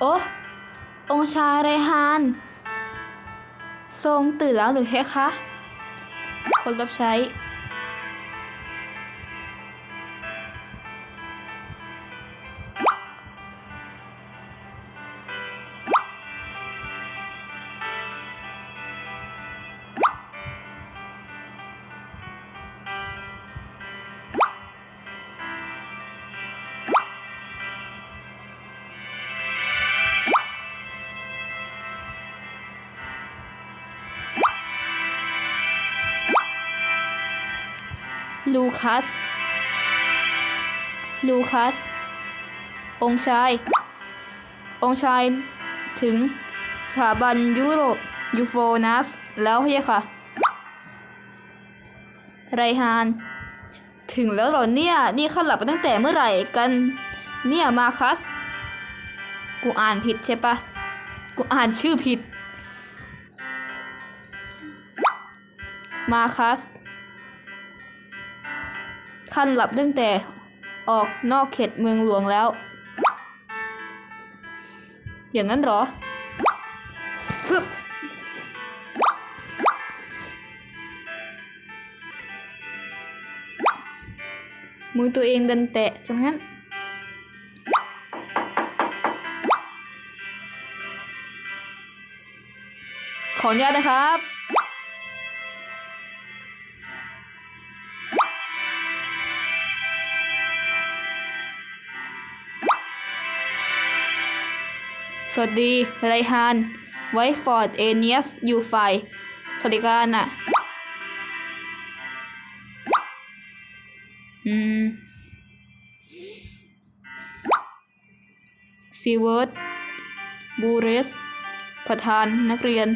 โอ้องชายไรฮาน ทรงตื่นแล้วหรือเฮคะ คนรับใช้ ลูคัส ลูคัส องชาย องชาย ถึงสถาบันยุโรปยูโฟนัส แล้วเฮียค่ะ ไรฮาน ถึงแล้วเหรอเนี่ย นี่ข้าหลับไปตั้งแต่เมื่อไหร่กัน เนี่ยมาคัส กูอ่านผิดใช่ปะ กูอ่านชื่อผิด มาคัส ท่านหลับตั้งแต่ออกนอกเขตเมืองหลวงแล้ว อย่างนั้นหรอฮึบมือตัวเองดันแตะซะงั้น ขออนุญาตนะครับ สวัสดีไรฮาน ไวฟอร์ด เอเนียสยูไฟสวัสดีการน่ะอืมซีเวิร์ด บูเรส ประธานนักเรียน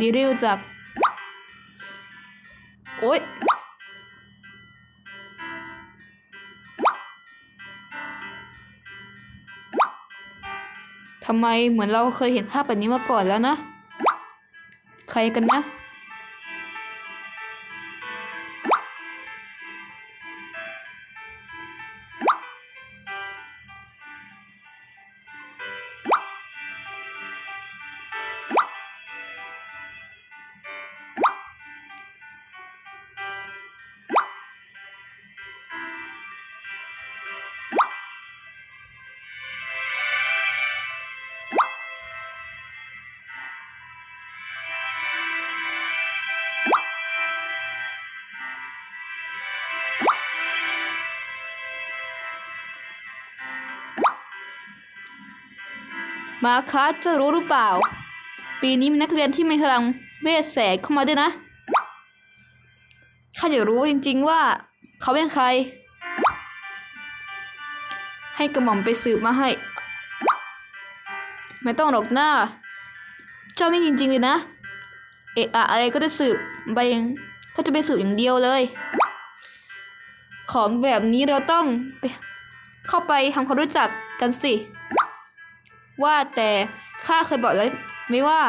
ดิริวจากโอ๊ยำไมเหมือนเราเคยเห็นภาพแบบนี้มาก่อนแล้วนะ ใครกันนะ มาคัสจะรู้หรือเปล่า ปีนี้มีนักเรียนที่มีพลังเวทแสงเข้ามาด้วยนะข้าอยากรู้จริง ๆ ว่า เขาเป็นใคร ให้กระหม่อมไปสืบมาให้ ไม่ต้องหรอกหน้า เจ้านี่จริง ๆ เลยนะ เอะอะอะไรก็จะสืบไปก็จะไปสืบอย่างเดียวเลย ของแบบนี้เราต้องไปเข้าไปทำความรู้จักกันสิ ว่าแต่ข้าเคยบอกแล้วไม่ว่า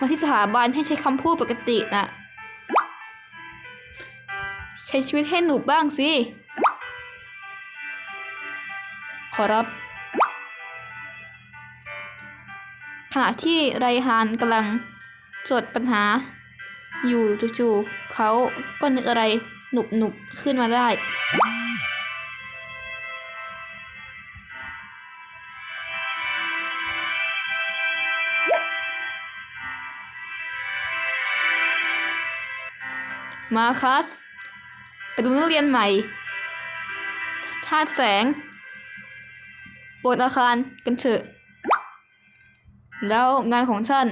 มาที่สถาบันให้ใช้คำพูดปกติน่ะ ใช้ชีวิตให้หนุกบ้างสิ ขอรับขณะที่ไรฮานกำลังจดปัญหา อยู่จู่ๆเขาก็นึกอะไรหนุบๆ ขึ้นมาได้ มาคัสไปดูนักเรียนใหม่ธาตุแสงปรดอาคารกันเถอะ แล้วงานของฉัน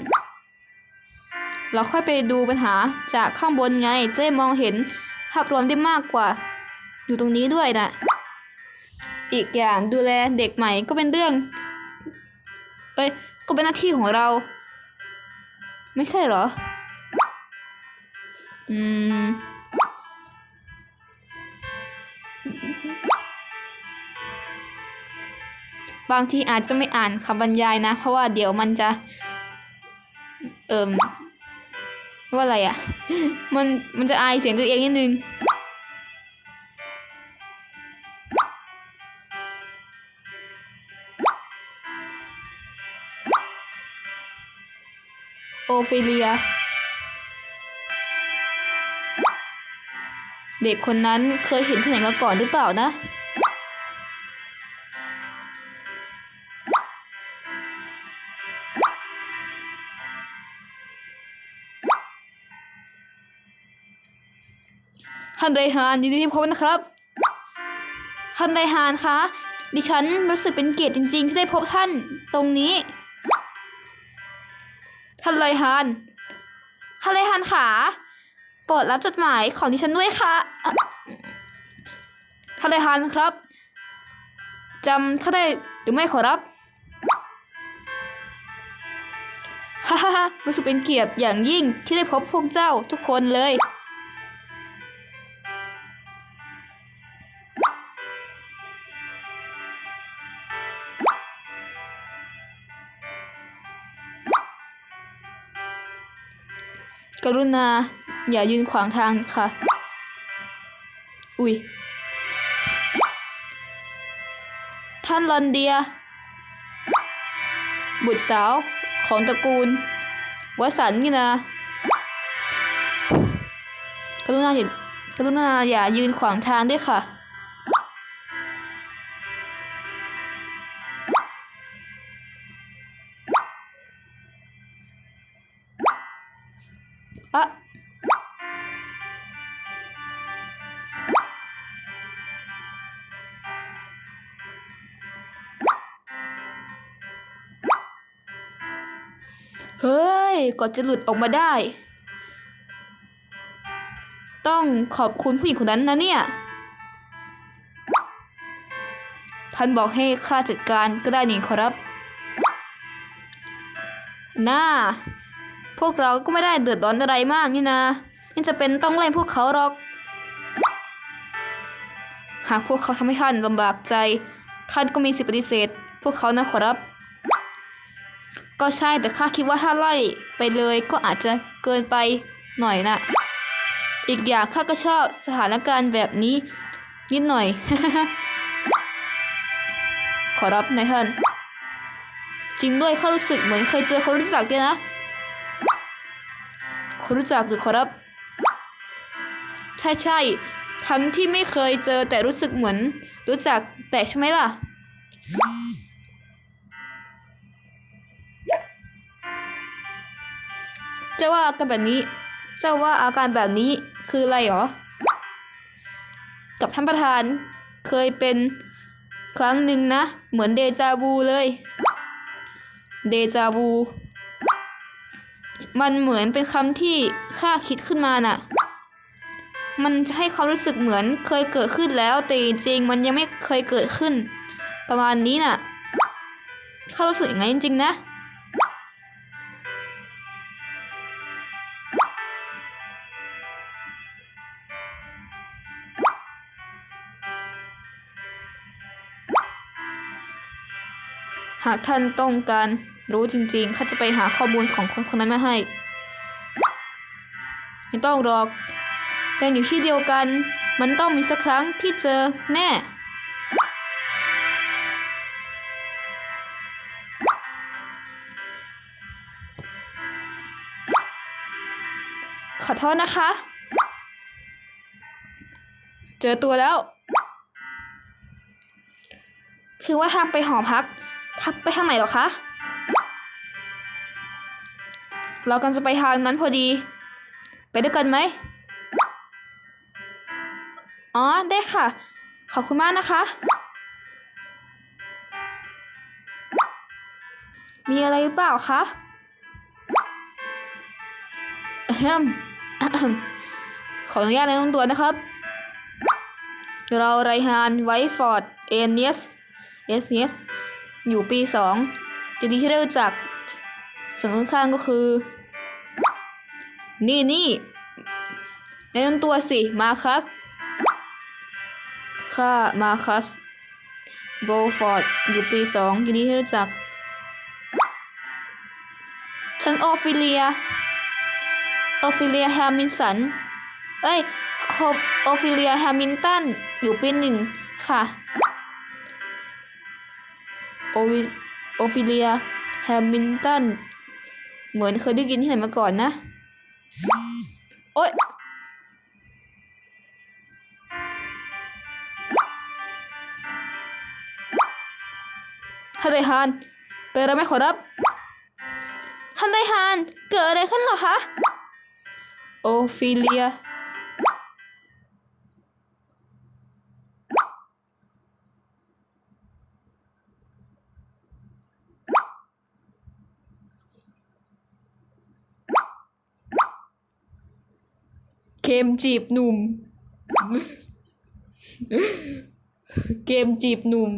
เราค่อยไปดูปัญหาจากข้างบนไงจะได้มองเห็นภาพรวมได้มากกว่า อยู่ตรงนี้ด้วยนะอีกอย่างดูแลเด็กใหม่ก็เป็นเรื่องเอ้ยก็เป็นหน้าที่ของเรา ไม่ใช่เหรอ บางทีอาจจะไม่อ่านคำบรรยายนะ เพราะว่าเดี๋ยวมันจะ เอิมว่าอะไรอะ่ะ มันมันจะอายเสียงตัวเองนิดนึง โอฟิเลีย เด็กคนนั้นเคยเห็นที่ไหนมาก่อนหรือเปล่านะ ท่านไรฮานยินดีที่พบนะครับ ท่านไรฮานคะ ดิฉันรู้สึกเป็นเกียรติจริง ๆ ที่ได้พบท่านตรงนี้ ท่านไรฮานท่านไรฮานขา ปรดรับจดหมายของดิฉันด้วยค่ะท่านไรฮานครับจำข้าได้หรือไม่ขอรับฮ่าฮ่าฮ่ารู้สึกเป็นเกียรติอย่างยิ่งที่ได้พบพวกเจ้าทุกคนเลย กรุณา อย่ายืนขวางทางค่ะ อุ้ย ท่านลอนเดีย บุตรสาวของตระกูลวสันนี่นะกรุณาอย่ากรุณาอย่ายืนขวางทางด้วยค่ะอะ เฮ้ยกว่าจะหลุดออกมาได้ ต้องขอบคุณผู้หญิงคนนั้นนะเนี่ย ท่านบอกให้ข้าจัดการก็ได้นี่ขอรับน่าพวกเราก็ไม่ได้เดือดร้อนอะไรมากนี่นะยังจะเป็นต้องไล่พวกเขาหรอก หากพวกเขาทำให้ท่านลำบากใจ ท่านก็มีสิทธิปฏิเสธ พวกเขานะขอรับ ก็ใช่แต่ข้าคิดว่าถ้าไล่ไปเลยก็อาจจะเกินไปหน่อยนะอีกอย่างข้าก็ชอบสถานการณ์แบบนี้นิดหน่อย ขอรับนายท่าน จริงด้วยข้ารู้สึกเหมือนเคยเจอคนรู้จักเนี่ยนะคนรู้จักหรือขอรับ ใช่ใช่ทั้งที่ไม่เคยเจอแต่รู้สึกเหมือนรู้จักแปลกใช่ไหมล่ะ จ้าว่าอาการแบบนี้ เจ้าว่าอาการแบบนี้คืออะไรหรอ กับท่านประธานเคยเป็นครั้งหนึ่งนะ เหมือนเดจาวูเลย เดจาวู มันเหมือนเป็นคำที่ข้าคิดขึ้นมาน่ะ มันให้ความรู้สึกเหมือนเคยเกิดขึ้นแล้ว แต่จริงมันยังไม่เคยเกิดขึ้น ประมาณนี้น่ะข้ารู้สึกอย่างนั้นจริง ๆ นะ หากท่านต้องการรู้จริงๆข้าจะไปหาข้อมูลของคนคนนั้นมาให้ ไม่ต้องหรอกเรียนอยู่ที่เดียวกัน มันต้องมีสักครั้งที่เจอแน่ ขอโทษนะคะ เจอตัวแล้ว คือว่าทางไปหอพัก ทักไปทางไหนหรอคะ เรากันจะไปทางนั้นพอดี ไปด้วยกันไหม อ๋อ ได้ค่ะ ขอบคุณมากนะคะ มีอะไรหรือเปล่าคะขออนุญาตแนะนำตัวนะครับ เราไรฮานไวฟอร์ด เอเนสเอสเนส อยู่ปีสองยินดีที่ได้รู้จักส่วนข้างๆก็คือ นี่นี่แนะนำตัวสิ มาคัสข้ามาคัสโบฟอร์ด อยู่ปีสองยินดีที่รู้จัก ฉันโอฟิเลียโอฟิเลียแฮมินสัน เอ้ยอโอฟิเลียแฮมินตัน อยู่ปีหนึ่งค่ะ โอวิโอฟิเลียแฮมินตันเหมือนเคยได้ยินที่ไหนมาก่อนนะ โอ๊ยท่านไดฮานเป็นอะไรไหมขอรับท่านไดฮานเกิดอะไรขึ้นหรอคะ โอฟิเลีย เกมจีบหนุ่ม เกมจีบหนุ่ม